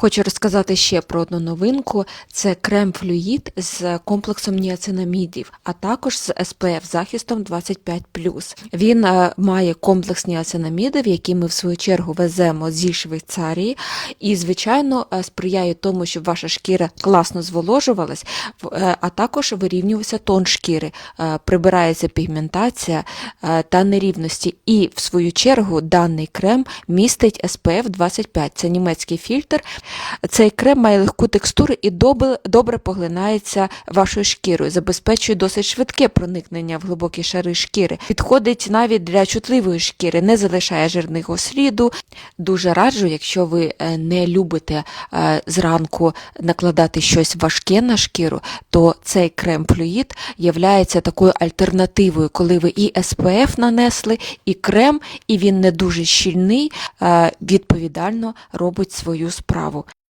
Хочу розказати ще про одну новинку: це крем флюїд з комплексом ніацинамідів, а також з SPF захистом 25 Він е, має комплекс ніацинамідів, які ми в свою чергу веземо зі Швейцарії, і, звичайно, е, сприяє тому, щоб ваша шкіра класно зволожувалась, е, а також вирівнювався тон шкіри, прибирається пігментація та нерівності. І, в свою чергу, даний крем містить SPF 25. Це німецький фільтр. Цей крем має легку текстуру і добре, поглинається вашою шкірою, забезпечує досить швидке проникнення в глибокі шари шкіри. Підходить навіть для чутливої шкіри, не залишає жирного сліду. Дуже раджу, якщо ви е, не любите е, зранку накладати щось важке на шкіру, то цей крем флюїд є такою альтернативою, коли ви і SPF нанесли, і крем, і він не дуже щільний, е, відповідально робить свою справу. голову